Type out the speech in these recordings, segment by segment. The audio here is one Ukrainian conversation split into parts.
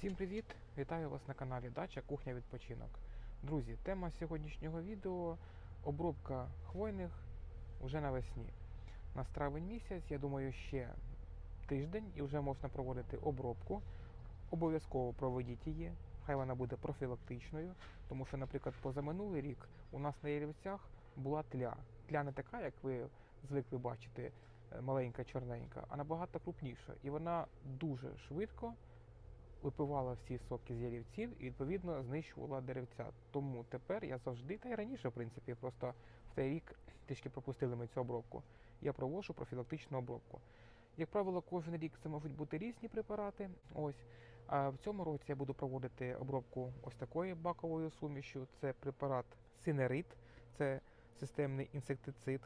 Всім привіт! Вітаю вас на каналі Дача Кухня Відпочинок. Друзі, тема сьогоднішнього відео обробка хвойних вже навесні. На травень місяць, я думаю, ще тиждень і вже можна проводити обробку. Обов'язково проведіть її, хай вона буде профілактичною, тому що, наприклад, позаминулий рік у нас на Єлівцях була тля. Тля не така, як ви звикли бачити, е, маленька, чорненька, а набагато крупніша. І вона дуже швидко випивала всі соки з ялівців і відповідно знищувала деревця. Тому тепер я завжди, та й раніше, в принципі, просто в той рік трішки пропустили ми цю обробку. Я проводжу профілактичну обробку. Як правило, кожен рік це можуть бути різні препарати. Ось. А в цьому році я буду проводити обробку ось такою баковою сумішю. Це препарат Синерит, це системний інсектицид.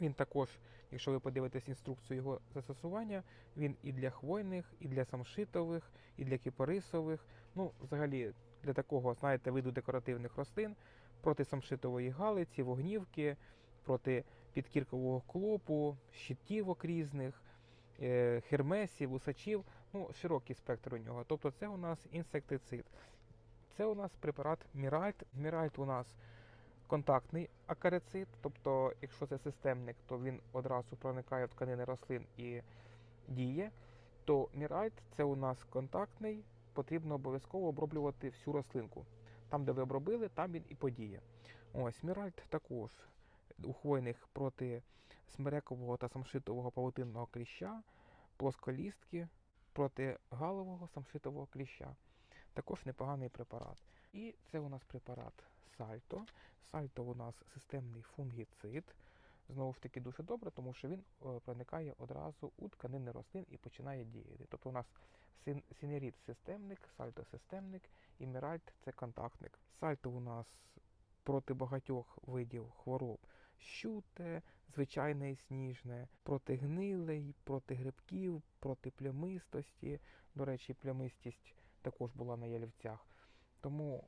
Він також, якщо ви подивитесь інструкцію його застосування, він і для хвойних, і для самшитових, і для кіпарисових. Ну, взагалі, для такого, знаєте, виду декоративних рослин проти самшитової галиці, вогнівки, проти підкіркового клопу, щитівок різних, е, хермесів, усачів. Ну, широкий спектр у нього. Тобто це у нас інсектицид. Це у нас препарат Міральт. Міральт у нас контактний акарицид, тобто, якщо це системник, то він одразу проникає в тканини рослин і діє. То Міральт це у нас контактний, потрібно обов'язково оброблювати всю рослинку. Там, де ви обробили, там він і подіє. Ось Міральт також у хвойних проти смерекового та самшитового павутинного кліща, плосколістки, проти галового самшитового кліща. Також непоганий препарат. І це у нас препарат Сальто. Сальто у нас системний фунгіцид. Знову ж таки, дуже добре, тому що він е, проникає одразу у тканини рослин і починає діяти. Тобто у нас син- синерід системник, сальто системник і міральт це контактник. Сальто у нас проти багатьох видів хвороб щуте, звичайне і сніжне, проти гнилей, проти грибків, проти плямистості. До речі, плямистість також була на ялівцях. Тому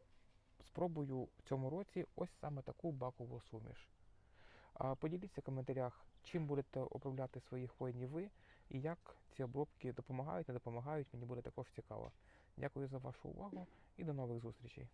спробую в цьому році ось саме таку бакову суміш. Поділіться в коментарях, чим будете обробляти свої хвойні ви і як ці обробки допомагають, не допомагають. Мені буде також цікаво. Дякую за вашу увагу і до нових зустрічей.